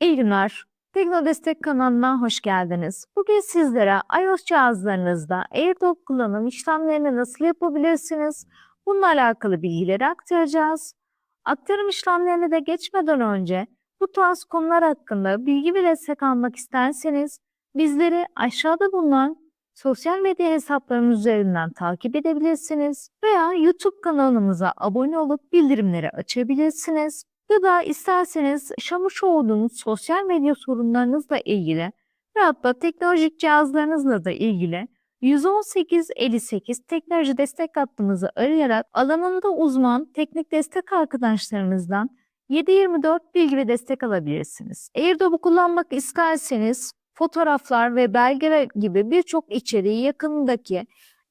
İyi günler. Tekno Destek kanalına hoş geldiniz. Bugün sizlere iOS cihazlarınızda AirDrop kullanım işlemlerini nasıl yapabilirsiniz? Bununla alakalı bilgileri aktaracağız. Aktarım işlemlerine de geçmeden önce bu tarz konular hakkında bilgi ve destek almak isterseniz bizleri aşağıda bulunan sosyal medya hesaplarımız üzerinden takip edebilirsiniz veya YouTube kanalımıza abone olup bildirimleri açabilirsiniz. Ya da isterseniz yaşamış olduğunuz sosyal medya sorunlarınızla ilgili veyahut da teknolojik cihazlarınızla da ilgili 11858 teknoloji destek hattımızı arayarak alanında uzman teknik destek arkadaşlarımızdan 7-24 bilgi ve destek alabilirsiniz. AirDrop'u kullanmak isterseniz fotoğraflar ve belgeler gibi birçok içeriği yakındaki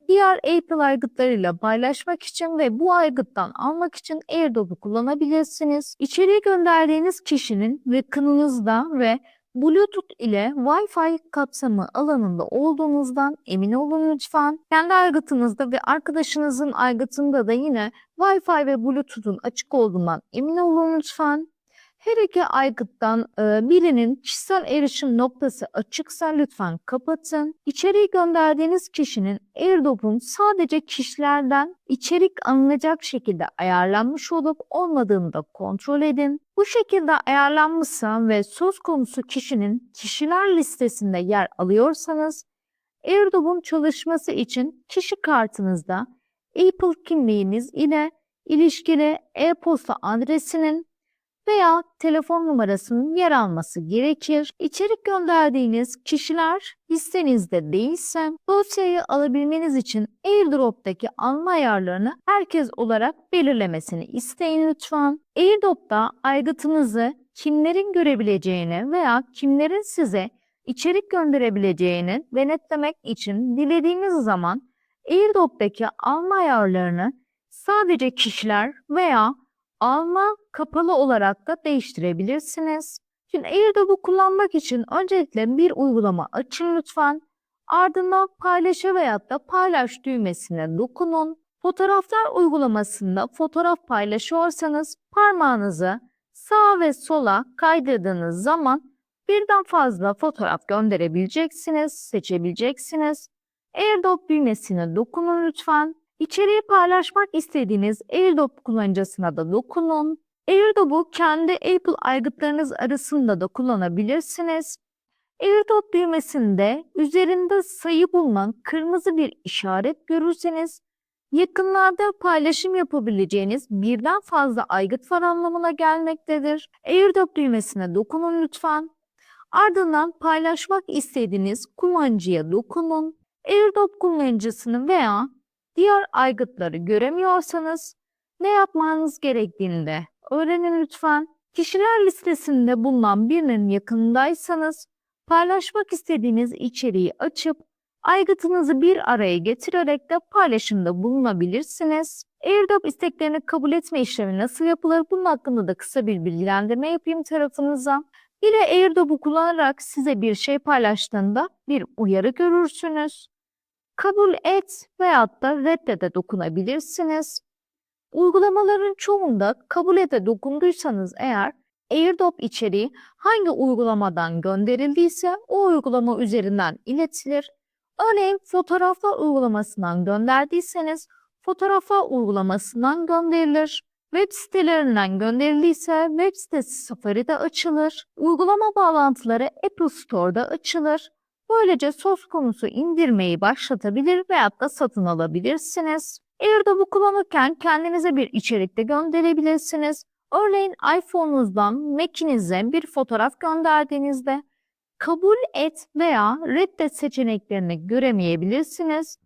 diğer Apple aygıtlarıyla paylaşmak için ve bu aygıttan almak için AirDrop'u kullanabilirsiniz. İçeriği gönderdiğiniz kişinin yakınınızda ve Bluetooth ile Wi-Fi kapsamı alanında olduğunuzdan emin olun lütfen. Kendi aygıtınızda ve arkadaşınızın aygıtında da yine Wi-Fi ve Bluetooth'un açık olduğundan emin olun lütfen. Her iki aygıttan birinin kişisel erişim noktası açıksa lütfen kapatın. İçeriği gönderdiğiniz kişinin AirDrop'un sadece kişilerden içerik alınacak şekilde ayarlanmış olup olmadığını da kontrol edin. Bu şekilde ayarlanmışsa ve söz konusu kişinin kişiler listesinde yer alıyorsanız AirDrop'un çalışması için kişi kartınızda Apple kimliğiniz ile ilişkili e-posta adresinin veya telefon numarasının yer alması gerekir. İçerik gönderdiğiniz kişiler listenizde değilse dosyayı alabilmeniz için AirDrop'taki alma ayarlarını herkes olarak belirlemesini isteyin lütfen. AirDrop'ta aygıtınızı kimlerin görebileceğini veya kimlerin size içerik gönderebileceğini denetlemek için dilediğiniz zaman AirDrop'taki alma ayarlarını sadece kişiler veya alma kapalı olarak da değiştirebilirsiniz. Şimdi AirDrop'u kullanmak için öncelikle bir uygulama açın lütfen. Ardından paylaşa veyahut da paylaş düğmesine dokunun. Fotoğraflar uygulamasında fotoğraf paylaşıyorsanız parmağınızı sağa ve sola kaydırdığınız zaman birden fazla fotoğraf gönderebileceksiniz, seçebileceksiniz. AirDrop düğmesine dokunun lütfen. İçeriği paylaşmak istediğiniz AirDrop kullanıcısına da dokunun. AirDrop'u kendi Apple aygıtlarınız arasında da kullanabilirsiniz. AirDrop düğmesinde üzerinde sayı bulunan kırmızı bir işaret görürseniz yakınlarda paylaşım yapabileceğiniz birden fazla aygıt var anlamına gelmektedir. AirDrop düğmesine dokunun lütfen. Ardından paylaşmak istediğiniz kullanıcıya dokunun. AirDrop kullanıcısını veya diğer aygıtları göremiyorsanız ne yapmanız gerektiğini de öğrenin lütfen. Kişiler listesinde bulunan birinin yakındaysanız paylaşmak istediğiniz içeriği açıp aygıtınızı bir araya getirerek de paylaşımda bulunabilirsiniz. AirDrop isteklerini kabul etme işlemi nasıl yapılır? Bunun hakkında da kısa bir bilgilendirme yapayım tarafınıza. Yine AirDrop'u kullanarak size bir şey paylaştığında bir uyarı görürsünüz kabul et veyahut da reddede dokunabilirsiniz. Uygulamaların çoğunda kabul ete dokunduysanız eğer AirDrop içeriği hangi uygulamadan gönderildiyse o uygulama üzerinden iletilir. Örneğin fotoğraflar uygulamasından gönderdiyseniz fotoğraflar uygulamasından gönderilir. Web sitelerinden gönderildiyse web sitesi Safari'de açılır. Uygulama bağlantıları Apple Store'da açılır. Böylece söz konusu indirmeyi başlatabilir veyahut da satın alabilirsiniz. AirDrop'u kullanırken kendinize bir içerikte gönderebilirsiniz. Örneğin iPhone'unuzdan Mac'inize bir fotoğraf gönderdiğinizde kabul et veya reddet seçeneklerini göremeyebilirsiniz.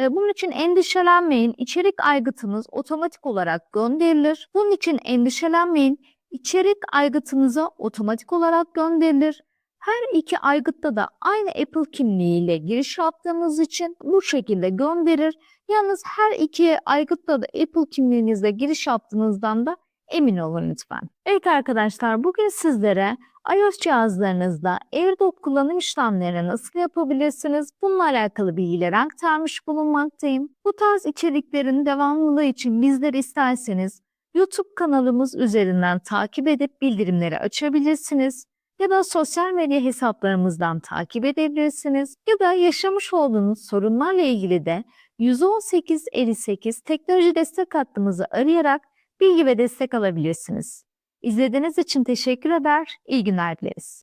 Ee, bunun için endişelenmeyin. İçerik aygıtınız otomatik olarak gönderilir. Bunun için endişelenmeyin. İçerik aygıtınıza otomatik olarak gönderilir. Her iki aygıtta da aynı Apple kimliğiyle giriş yaptığınız için bu şekilde gönderir. Yalnız her iki aygıtta da Apple kimliğinizle giriş yaptığınızdan da emin olun lütfen. Evet arkadaşlar bugün sizlere iOS cihazlarınızda AirDrop kullanım işlemlerini nasıl yapabilirsiniz? Bununla alakalı bilgileri aktarmış bulunmaktayım. Bu tarz içeriklerin devamlılığı için bizleri isterseniz YouTube kanalımız üzerinden takip edip bildirimleri açabilirsiniz. Ya da sosyal medya hesaplarımızdan takip edebilirsiniz ya da yaşamış olduğunuz sorunlarla ilgili de 11858 teknoloji destek hattımızı arayarak bilgi ve destek alabilirsiniz. İzlediğiniz için teşekkür eder, iyi günler dileriz.